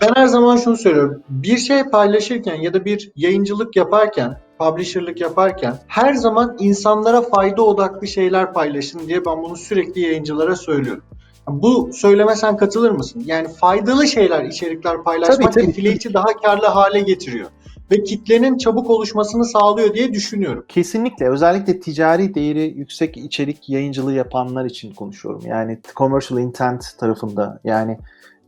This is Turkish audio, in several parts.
Ben her zaman şunu söylüyorum. Bir şey paylaşırken ya da bir yayıncılık yaparken, publisher'lık yaparken her zaman insanlara fayda odaklı şeyler paylaşın diye ben bunu sürekli yayıncılara söylüyorum. Bu söyleme sen katılır mısın? Yani faydalı şeyler, içerikler paylaşmak Tabii, tabii. etkileyici daha karlı hale getiriyor. Ve kitlenin çabuk oluşmasını sağlıyor diye düşünüyorum. Kesinlikle. Özellikle ticari değeri yüksek içerik yayıncılığı yapanlar için konuşuyorum. Yani commercial intent tarafında. Yani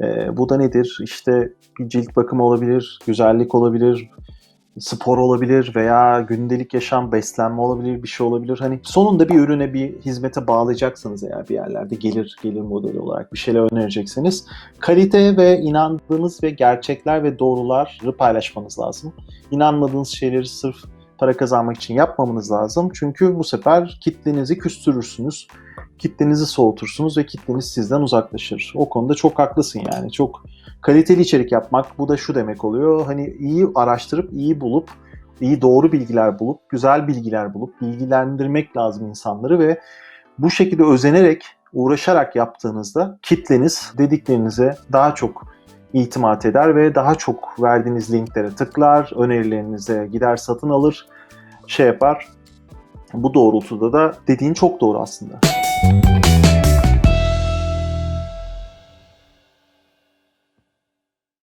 e, bu da nedir? İşte cilt bakımı olabilir, güzellik olabilir, spor olabilir veya gündelik yaşam, beslenme olabilir, bir şey olabilir. Hani sonunda bir ürüne, bir hizmete bağlayacaksınız eğer bir yerlerde gelir gelir modeli olarak bir şeyler önerecekseniz. Kalite ve inandığınız ve gerçekler ve doğruları paylaşmanız lazım. İnanmadığınız şeyleri sırf para kazanmak için yapmamanız lazım. Çünkü bu sefer kitlenizi küstürürsünüz. Kitlenizi soğutursunuz ve kitleniz sizden uzaklaşır. O konuda çok haklısın yani. Çok kaliteli içerik yapmak bu da şu demek oluyor. Hani iyi araştırıp, iyi bulup, iyi doğru bilgiler bulup, güzel bilgiler bulup bilgilendirmek lazım insanları ve bu şekilde özenerek, uğraşarak yaptığınızda kitleniz dediklerinize daha çok itimat eder ve daha çok verdiğiniz linklere tıklar, önerilerinize gider satın alır, şey yapar. Bu doğrultuda da dediğin çok doğru aslında.